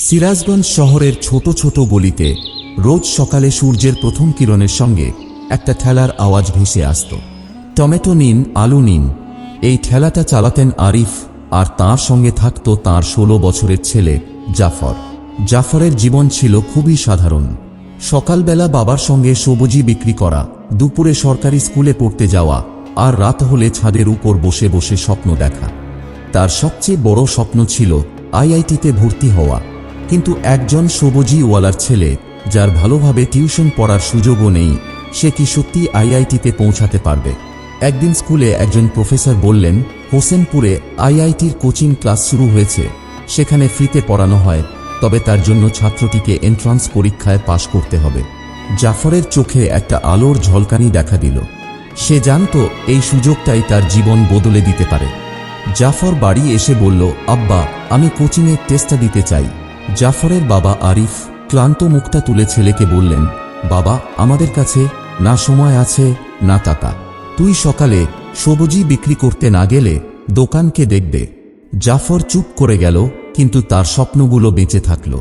সিরাজগঞ্জ শহরের ছোট ছোট গলিতে রোজ সকালে সূর্যের প্রথম কিরণের সঙ্গে একটা ঠেলার আওয়াজ ভেসে আসত। টমেটো নিন, আলু নিন, এই ঠেলাটা চালাতেন আরিফ আর তার সঙ্গে থাকত তার ষোলো বছরের ছেলে জাফর। জাফরের জীবন ছিল খুবই সাধারণ। সকালবেলা বাবার সঙ্গে সবজি বিক্রি করা, দুপুরে সরকারি স্কুলে পড়তে যাওয়া আর রাত হলে ছাদের উপর বসে বসে স্বপ্ন দেখা। তার সবচেয়ে বড় স্বপ্ন ছিল আইআইটিতে ভর্তি হওয়া। কিন্তু একজন সবজিওয়ালার ছেলে, যার ভালোভাবে টিউশন পড়ার সুযোগও নেই, সে কি সত্যি আইআইটিতে পৌঁছাতে পারবে? একদিন স্কুলে একজন প্রফেসর বললেন, হোসেনপুরে আইআইটির কোচিং ক্লাস শুরু হয়েছে। সেখানে ফ্রিতে পড়ানো হয়, তবে তার জন্য ছাত্রটিকে এন্ট্রান্স পরীক্ষায় পাশ করতে হবে। জাফরের চোখে একটা আলোর ঝলকানি দেখা দিল। সে জানত এই সুযোগটাই তার জীবন বদলে দিতে পারে। জাফর বাড়ি এসে বলল, আব্বা, আমি কোচিংয়ে টেস্টটা দিতে চাই। জাফরের বাবা আরিফ ক্লান্ত মুখটা তুলে ছেলেকে বললেন, বাবা, আমাদের কাছে না সময় আছে, না টাকা। তুই সকালে সবজি বিক্রি করতে না গেলে দোকানকে দেখবে। জাফর চুপ করে গেল, কিন্তু তার স্বপ্নগুলো বেঁচে থাকল।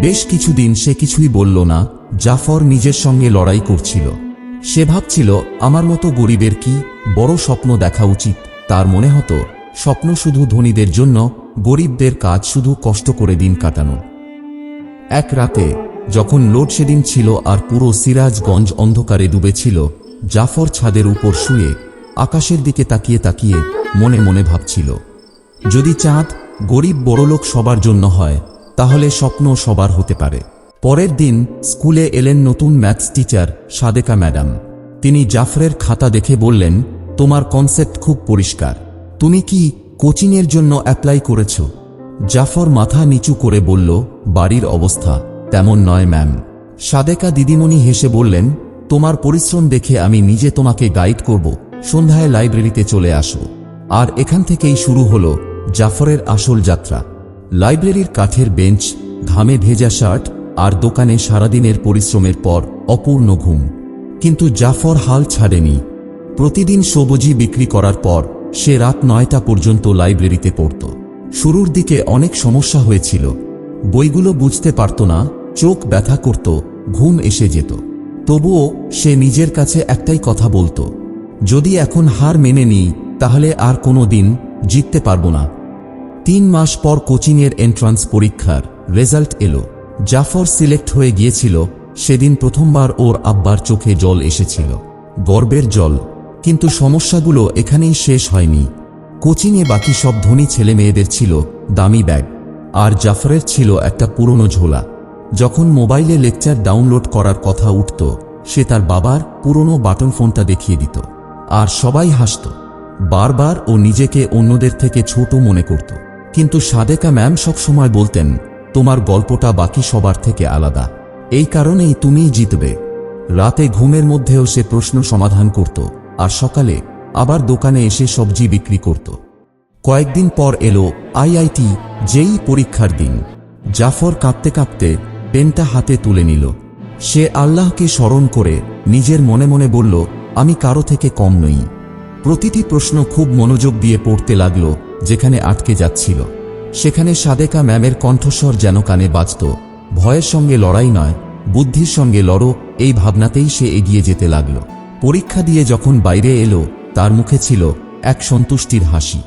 বেশ কিছুদিন সে কিছুই বলল না, জাফর নিজের সঙ্গে লড়াই করছিল। সে ভাবছিল, আমার মতো গরিবের কি বড় স্বপ্ন দেখা উচিত? তার মনে হতো স্বপ্ন শুধু ধনীদের জন্য, গরিবদের কাজ শুধু কষ্ট করে দিন কাটানো। এক রাতে, যখন লোডশেডিং ছিল আর পুরো সিরাজগঞ্জ অন্ধকারে ডুবেছিল, জাফর ছাদের উপর শুয়ে, আকাশের দিকে তাকিয়ে তাকিয়ে মনে মনে ভাবছিল, যদি চাঁদ গরিব বড়লোক সবার জন্য হয়, তাহলে স্বপ্ন সবার হতে পারে। পরের দিন স্কুলে এলেন নতুন ম্যাথস টিচার সাদেকা ম্যাডাম। তিনি জাফরের খাতা দেখে বললেন, তোমার কনসেপ্ট খুব পরিষ্কার। তুমি কি কোচিংয়ের জন্য অ্যাপ্লাই করেছ? জাফর মাথা নিচু করে বলল, বাড়ির অবস্থা তেমন নয়, ম্যাম। সাদেকা দিদিমণি হেসে বললেন, তোমার পরিশ্রম দেখে আমি নিজে তোমাকে গাইড করব, সন্ধ্যায় লাইব্রেরিতে চলে আসো। আর এখান থেকেই শুরু হল জাফরের আসল যাত্রা। লাইব্রেরির কাঠের বেঞ্চ, ঘামে ভেজা শার্ট আর দোকানে সারাদিনের পরিশ্রমের পর অপূর্ণ ঘুম। কিন্তু জাফর হাল ছাড়েনি। প্রতিদিন সবজি বিক্রি করার পর সে রাত নয়টা পর্যন্ত লাইব্রেরিতে পড়ত। শুরুর দিকে অনেক সমস্যা হয়েছিল। বইগুলো বুঝতে পারত না, চোখ ব্যথা করত, ঘুম এসে যেত। তবুও সে নিজের কাছে একটাই কথা বলতো, যদি এখন হার মেনে নিই, তাহলে আর কোনো দিন জিততে পারব না। তিন মাস পর কোচিংয়ের এন্ট্রান্স পরীক্ষার রেজাল্ট এলো। জাফর সিলেক্ট হয়ে গিয়েছিল, সেদিন প্রথমবার ওর আব্বার চোখে জল এসেছিল। গর্বের জল। কিন্তু সমস্যাগুলো এখানেই শেষ হয়নি। কোচিংয়ে বাকি সব ধনী ছেলে মেয়েদের ছিল দামি ব্যাগ। আর জাফরের ছিল একটা পুরনো ঝোলা। যখন মোবাইলে লেকচার ডাউনলোড করার কথা উঠত, সে তার বাবার পুরনো বাটন ফোনটা দেখিয়ে দিত। আর সবাই হাসত। বারবার ও নিজেকে অন্যদের থেকে ছোট মনে করত। কিন্তু সাদেকা ম্যাম সবসময় বলতেন, তোমার গল্পটা বাকি সবার থেকে আলাদা। এই কারণেই তুমিই জিতবে। রাতে ঘুমের মধ্যেও সে প্রশ্ন সমাধান করত। আর সকালে আবার দোকানে এসে সবজি বিক্রি করত। কয়েকদিন পর এলো আইআইটি যেই পরীক্ষার দিন। জাফর কাঁপতে কাঁপতে পেনটা হাতে তুলে নিল। সে আল্লাহকে স্মরণ করে নিজের মনে মনে বলল, আমি কারও থেকে কম নই। প্রতিটি প্রশ্ন খুব মনোযোগ দিয়ে পড়তে লাগল যেখানে আটকে যাচ্ছিল। সেখানে সাদেকা ম্যামের কণ্ঠস্বর যেন কানে বাজত, ভয়ের সঙ্গে লড়াই নয়, বুদ্ধির সঙ্গে লড়ো, এই ভাবনাতেই সে এগিয়ে যেতে লাগল। পরীক্ষা দিয়ে যখন বাইরে এলো, তার মুখে ছিল এক সন্তুষ্টির হাসি।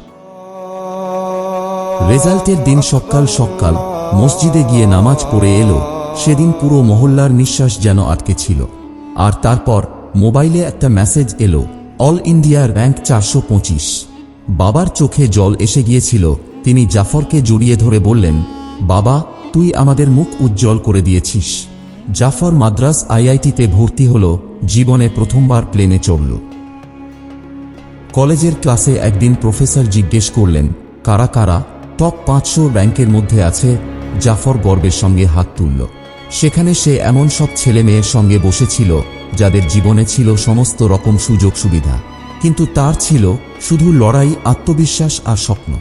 রেজাল্টের দিন সকাল সকাল মসজিদে গিয়ে নামাজ পড়ে এলো, সেদিন পুরো মহল্লার নিঃশ্বাস যেন আটকে ছিল। আর তারপর মোবাইলে একটা মেসেজ এলো, অল ইন্ডিয়ার র্যাঙ্ক চারশো পঁচিশ। বাবার চোখে জল এসে গিয়েছিল, তিনি জাফরকে জড়িয়ে ধরে বললেন, বাবা, তুই আমাদের মুখ উজ্জ্বল করে দিয়েছিস। জাফর মাদ্রাস আইআইটিতে ভর্তি হল, জীবনে প্রথমবার প্লেনে চড়ল। কলেজের ক্লাসে একদিন প্রফেসর জিজ্ঞেস করলেন, কারা কারা? টপ পাঁচশো র্যাঙ্কের মধ্যে আছে, জাফর গর্বের সঙ্গে হাত তুলল। সেখানে সে এমন সব ছেলে মেয়ের সঙ্গে বসেছিল, যাদের জীবনে ছিল সমস্ত রকম সুযোগ সুবিধা, কিন্তু তার ছিল শুধু লড়াই, আত্মবিশ্বাস আর স্বপ্ন।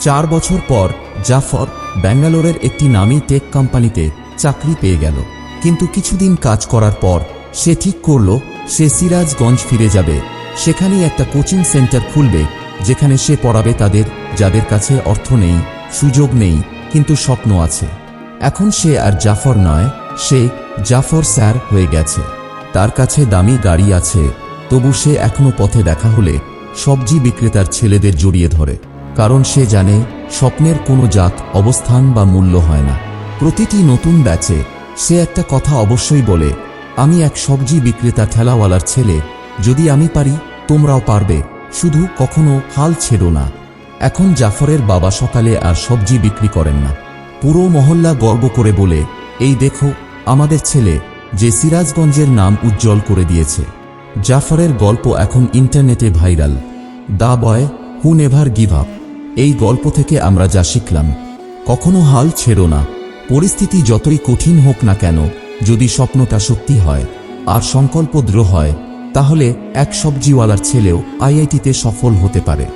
চার বছর পর জাফর ব্যাঙ্গালোরের একটি নামী টেক কোম্পানিতে চাকরি পেয়ে গেল। কিন্তু কিছুদিন কাজ করার পর সে ঠিক করল, সে সিরাজগঞ্জ ফিরে যাবে। সেখানেই একটা কোচিং সেন্টার খুলবে, যেখানে সে পড়াবে তাদের, যাদের কাছে অর্থ নেই, সুযোগ নেই, কিন্তু স্বপ্ন আছে। এখন সে আর জাফর নয়, সে জাফর স্যার হয়ে গেছে। তার কাছে দামি গাড়ি আছে, তবু সে এখনও পথে দেখা হলে সবজি বিক্রেতার ছেলেদের জড়িয়ে ধরে, কারণ সে জানে স্বপ্নের কোনো জাত অবস্থান বা মূল্য হয় না। প্রতিটি নতুন ব্যাচে সে একটা কথা অবশ্যই বলে, আমি এক সবজি বিক্রেতা ঠেলাওয়ালার ছেলে, যদি আমি পারি, তোমরাও পারবে, শুধু কখনো হাল ছেড়ো না। এখন জাফরের বাবা সকালে আর সবজি বিক্রি করেন না। পুরো মহল্লা গর্ব করে বলে, এই দেখো, আমাদের ছেলে, যে সিরাজগঞ্জের নাম উজ্জ্বল করে দিয়েছে। জাফরের গল্প এখন ইন্টারনেটে viral. The boy, who never give up. এই গল্প থেকে আমরা যা শিখলাম, কখনো হাল ছেড়ো না। পরিস্থিতি যতই কঠিন হোক না কেন, যদি স্বপ্নটা সত্যি হয় আর সংকল্প দৃঢ় হয়, তাহলে এক সবজিওয়ালার ছেলেও আইআইটিতে সফল হতে পারে।